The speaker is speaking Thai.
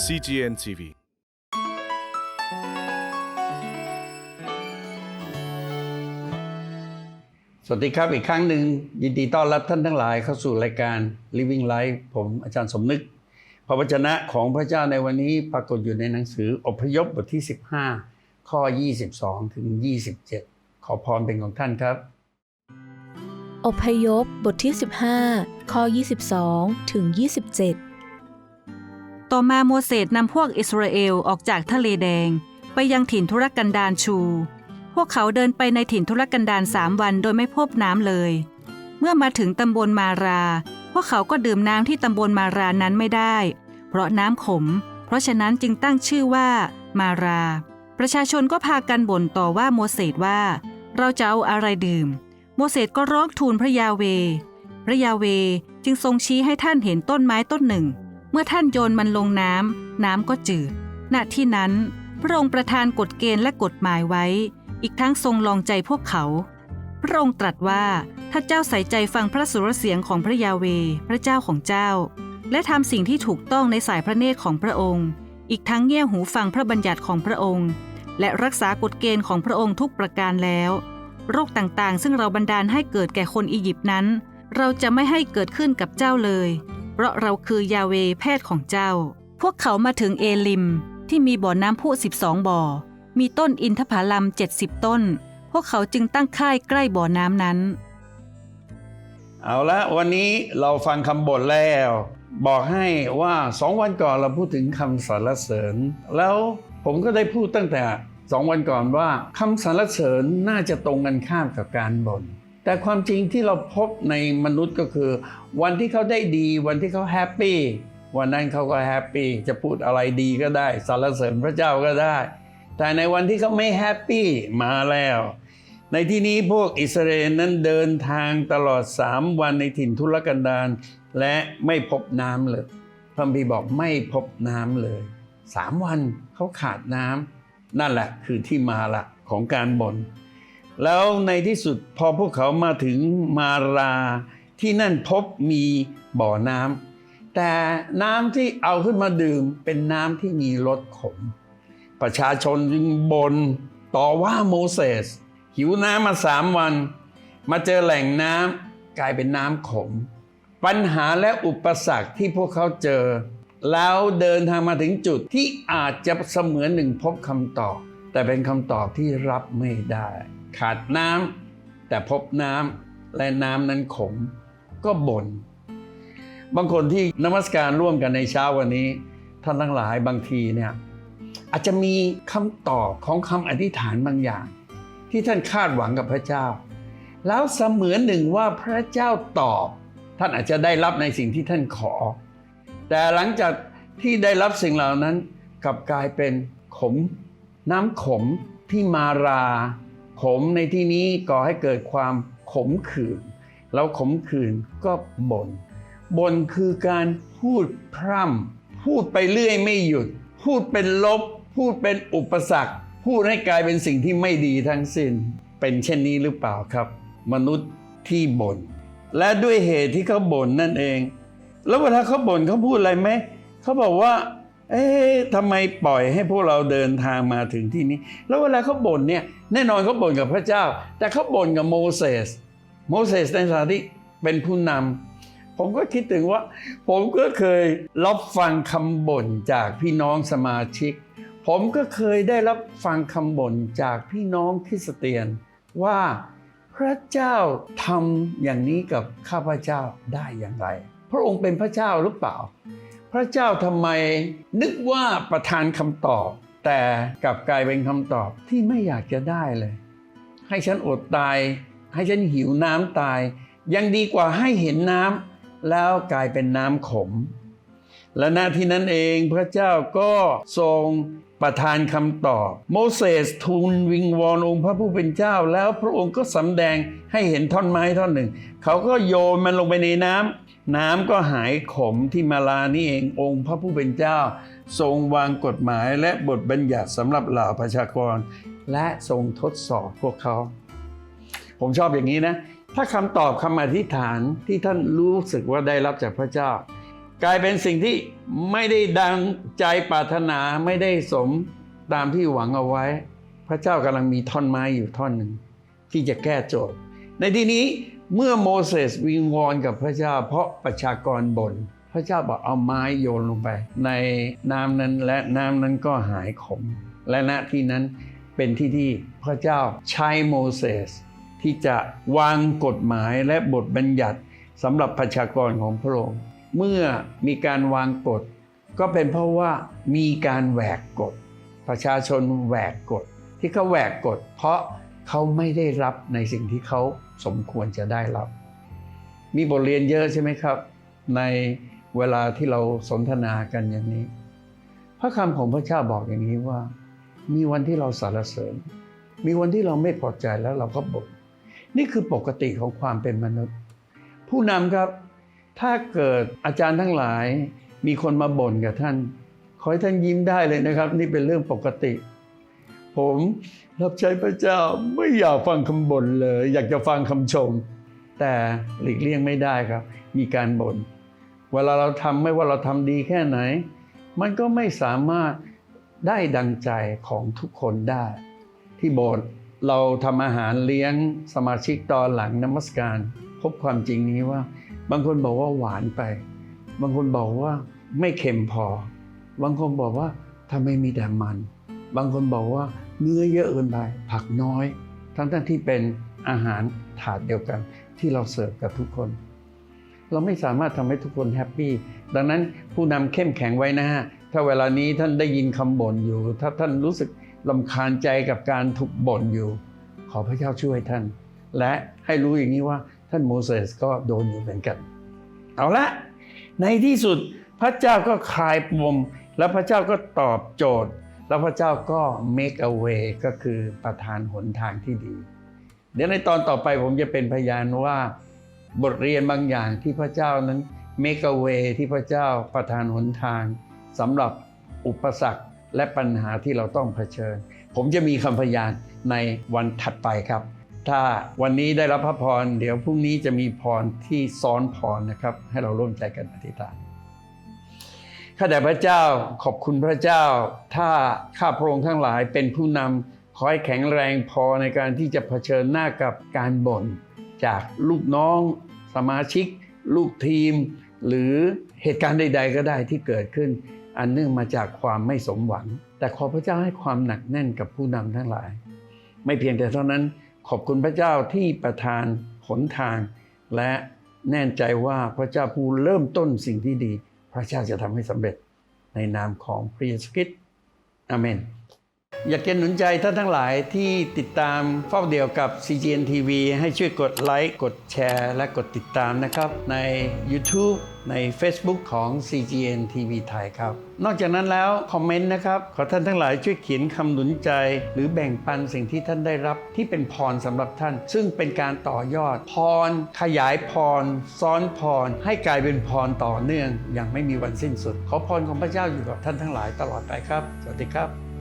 CGN TV สวัสดีครับอีกครั้งหนึ่งยินดีต้อนรับท่านทั้งหลายเข้าสู่รายการ Living Life ผมอาจารย์สมนึก พระวจนะของพระเจ้าในวันนี้ปรากฏอยู่ในหนังสืออพยพบทที่ 15 ข้อ 22 ถึง 27 ขอพรเป็นของท่านครับ อพยพบทที่ 15 ข้อ 22 ถึง 27 ต่อมาโมเสสนำพวกอิสราเอลออกจากทะเลแดง ไปยังถิ่นทุรกันดารชู พวกเขาเดินไปในถิ่นทุรกันดารสามวันโดยไม่พบน้ำเลย เมื่อมาถึงตำบลมารา พวกเขาก็ดื่มน้ำที่ตำบลมารานั้นไม่ได้ เพราะน้ำขม เพราะฉะนั้นจึงตั้งชื่อว่า มารา ประชาชนก็พากันบ่นต่อว่าโมเสสว่า เราจะเอาอะไรดื่ม โมเสสก็ร้องทูลพระยาเว พระยาเวจึงทรงชี้ให้ท่านเห็นต้นไม้ต้นหนึ่ง เมื่อท่านโยนมันลงน้ำน้ำก็จืด ณ ที่นั้น พระองค์ประทานกฎเกณฑ์และกฎหมายไว้ อีกทั้งทรงลองใจพวกเขา พระองค์ตรัสว่าถ้าเจ้าใส่ใจฟังพระสุรเสียงของพระยาเว พระเจ้าของเจ้า และทำสิ่งที่ถูกต้องในสายพระเนตรของพระองค์ อีกทั้งเงี่ยหูฟังพระบัญญัติของพระองค์ และรักษากฎเกณฑ์ของพระองค์ทุกประการแล้ว โรคต่างๆ ซึ่งเราบันดาลให้เกิดแก่คนอียิปต์นั้น เราจะไม่ให้เกิดขึ้นกับเจ้าเลย เพราะเราคือยาเวแพทย์ของเจ้า พวกเขามาถึงเอลิม ที่มีบ่อน้ำพุ12บ่อ มีต้นอินทผลัม70ต้น พวกเขาจึงตั้งค่ายใกล้บ่อน้ำนั้น เอาละวันนี้เราฟังคำบ่นแล้ว บอกให้ว่าสองวันก่อนเราพูดถึงคำสรรเสริญ แล้วผมก็ได้พูดตั้งแต่สองวันก่อนว่าคำสรรเสริญน่าจะตรงกันข้ามกับการบ่น แต่ความจริงที่เราพบในมนุษย์ก็คือ วันที่เขาได้ดี วันที่เขาแฮปปี้วันนั้นเขาก็แฮปปี้จะพูดอะไรดีก็ได้สรรเสริญพระเจ้าก็ได้ แต่ในวันที่เขาไม่แฮปปี้มาแล้ว ในที่นี้พวกอิสราเอลนั้นเดินทางตลอดสามวันในถิ่นทุรกันดารและไม่พบน้ำเลยพระบีบอกไม่พบน้ำเลยสามวันเขาขาดน้ำนั่นแหละคือที่มาละของการบน่น แล้วในที่สุดพอพวกเขามาถึงมาราที่นั่นพบมีบ่อน้ำแต่น้ำที่เอาขึ้นมาดื่มเป็นน้ำที่มีรสขม ประชาชนจึงบนต่อว่าโมเสสหิวน้ำมาสามวัน มาเจอแหล่งน้ำกลายเป็นน้ำขม ปัญหาและอุปสรรคที่พวกเขาเจอ แล้วเดินทางมาถึงจุดที่อาจจะเสมือนหนึ่งพบคำตอบ แต่เป็นคำตอบที่รับไม่ได้ ขาดน้ำแต่พบน้ำและน้ำนั้นขมก็บน่นบางคนที่นมัสการร่วมกันในเช้าวันนี้ ท่านทั้งหลายบางทีเนี่ยอาจจะมีคำตอบของคำอธิษฐานบางอย่าง ที่ท่านคาดหวังกับพระเจ้า แล้วเสมือนหนึ่งว่าพระเจ้าตอบ ท่านอาจจะได้รับในสิ่งที่ท่านขอ แต่หลังจากที่ได้รับสิ่งเหล่านั้นกลับกลายเป็นขม น้ำขมที่มารา ขมในที่นี้ก่อให้เกิดความขมขื่นแล้วขมขื่นก็บน่นบ่นคือการพูดพร่ำพูดไปเรื่อยไม่หยุด พูดเป็นลบ พูดเป็นอุปสรรค พูดให้กลายเป็นสิ่งที่ไม่ดีทั้งสิ้น เป็นเช่นนี้หรือเปล่าครับ มนุษย์ที่บน่นและด้วยเหตุที่เขาบ่นนั่นเอง แล้วเวลาเขาบ่นเขาพูดอะไรไหมเขาบอกว่า เอ๊ะทำไมปล่อยให้พวกเราเดินทางมาถึงที่นี้ แล้วเวลาเขาบ่นเนี่ยแน่นอนเขาบ่นกับพระเจ้า แต่เขาบ่นกับโมเสสโมเสสในฐานะที่เป็นผู้นำผมก็คิดถึงว่า ผมก็เคยรับฟังคำบ่นจากพี่น้องสมาชิก ผมก็เคยได้รับฟังคำบ่นจากพี่น้องคริสเตียนว่าพระเจ้าทำอย่างนี้กับข้าพเจ้าได้อย่างไร พระองค์เป็นพระเจ้าหรือเปล่า พระเจ้าทำไมนึกว่าประทานคำตอบ แต่กลับกลายเป็นคำตอบที่ไม่อยากจะได้เลย ให้ฉันอดตาย ให้ฉันหิวน้ำตาย ยังดีกว่าให้เห็นน้ำแล้วกลายเป็นน้ำขม และหน้าที่นั้นเองพระเจ้าก็ทรงประทานคำตอบ โมเสสทูลวิงวอนองค์พระผู้เป็นเจ้า แล้วพระองค์ก็สำแดงให้เห็นท่อนไม้ท่อนหนึ่ง เขาก็โยนมันลงไปในน้ำน้ำก็หายขมที่มาลานี่เององค์พระผู้เป็นเจ้า ทรงวางกฎหมายและบทบัญญัติสำหรับเหล่าประชากร และทรงทดสอบพวกเขา ผมชอบอย่างนี้นะ ถ้าคำตอบคำอธิษฐานที่ท่านรู้สึกว่าได้รับจากพระเจ้า กลายเป็นสิ่งที่ไม่ได้ดังใจปรารถนาไม่ได้สมตามที่หวังเอาไว้ พระเจ้ากำลังมีท่อนไม้อยู่ท่อนหนึ่ง ที่จะแก้โจทย์ ในที่นี้เมื่อโมเสสวิงวอนกับพระเจ้า เพราะประชากรบน่นพระเจ้าบอกเอาไม้โยนลงไป ในน้ำนั้นและน้ำนั้นก็หายขม และณที่นั้นเป็นที่ที่พระเจ้าใช้โมเสสที่จะวางกฎหมายและบทบัญญัติสำหรับประชากรของพระองค์ เมื่อมีการวางกฎ ก็เป็นเพราะว่ามีการแหวกกฎ ประชาชนแหวกกฎ ที่เขาแหวกกฎ เพราะเขาไม่ได้รับในสิ่งที่เขาสมควรจะได้รับ มีบทเรียนเยอะใช่ไหมครับ ในเวลาที่เราสนทนากันอย่างนี้ พระคำของพระเจ้าบอกอย่างนี้ว่า มีวันที่เราสรรเสริญ มีวันที่เราไม่พอใจแล้วเราก็บ่นนี่คือปกติของความเป็นมนุษย์ ผู้นำครับ ถ้าเกิดอาจารย์ทั้งหลายมีคนมาบ่นกับท่าน ขอให้ท่านยิ้มได้เลยนะครับ นี่เป็นเรื่องปกติ ผมรับใช้พระเจ้าไม่อยากฟังคำบ่นเลย อยากจะฟังคำชม แต่หลีกเลี่ยงไม่ได้ครับ มีการบน่นเวลาเราทำไม่ว่าเราทำดีแค่ไหน มันก็ไม่สามารถได้ดังใจของทุกคนได้ ที่โบสถ์เราทำอาหารเลี้ยงสมาชิกตอนหลังนมัสการ พบความจริงนี้ว่า บางคนบอกว่าหวานไป บางคนบอกว่าไม่เค็มพอ บางคนบอกว่าทำไมมีแต่มัน บางคนบอกว่าเนื้อเยอะเกินไป ผักน้อย ทั้งทั้งๆที่เป็นอาหารถาดเดียวกัน ที่เราเสิร์ฟกับทุกคน เราไม่สามารถทำให้ทุกคนแฮปปี้ ดังนั้นผู้นำเข้มแข็งไว้นะฮะ ถ้าเวลานี้ท่านได้ยินคำบ่นอยู่ ถ้าท่านรู้สึกลำคาญใจกับการถูกบ่นอยู่ ขอพระเจ้าช่วยท่าน และให้รู้อย่างนี้ว่า ท่านโมเสสก็โดนอยู่เหมือนกัน เอาละ ในที่สุดพระเจ้าก็คลายปมแล้วพระเจ้าก็ตอบโจทย์ แล้วพระเจ้าก็ make a way ก็คือประทานหนทางที่ดี เดี๋ยวในตอนต่อไปผมจะเป็นพยานว่าบทเรียนบางอย่างที่พระเจ้านั้น make a way ที่พระเจ้าประทานหนทางสำหรับอุปสรรคและปัญหาที่เราต้องเผชิญ ผมจะมีคำพยานในวันถัดไปครับ ถ้าวันนี้ได้รับพระพร เดี๋ยวพรุ่งนี้จะมีพรที่ซ้อนพรนะครับ ให้เราร่วมใจกันอธิษฐานข้าแต่พระเจ้าขอบคุณพระเจ้า ถ้าข้าพระองค์ทั้งหลายเป็นผู้นำขอให้แข็งแรงพอในการที่จะเผชิญหน้ากับการบ่น จากลูกน้อง สมาชิก ลูกทีม หรือเหตุการณ์ใด ๆ ก็ได้ที่เกิดขึ้น อันเนื่องมาจากความไม่สมหวัง แต่ขอพระเจ้าให้ความหนักแน่นกับผู้นำทั้งหลาย ไม่เพียงแต่เท่านั้น ขอบคุณพระเจ้าที่ประทานหนทาง และแน่ใจว่าพระเจ้าผู้เริ่มต้นสิ่งที่ดี พระเจ้าจะทำให้สำเร็จในนามของพระเยซูคริสต์อเมน อยากจะหนุนใจท่านทั้งหลายที่ติดตามเฝ้าเดียวกับ CGN TV ให้ช่วยกดไลค์ กดแชร์ และกดติดตามนะครับ ใน YouTube ใน Facebook ของ CGN TV ไทยครับ นอกจากนั้นแล้วคอมเมนต์นะครับ ขอท่านทั้งหลายช่วยเขียนคำหนุนใจ หรือแบ่งปันสิ่งที่ท่านได้รับที่เป็นพรสำหรับท่าน ซึ่งเป็นการต่อยอดพร ขยายพร ซ้อนพร ให้กลายเป็นพรต่อเนื่อง อย่างไม่มีวันสิ้นสุด ขอพรของพระเจ้าอยู่กับท่านทั้งหลายตลอดไปครับ สวัสดีครับ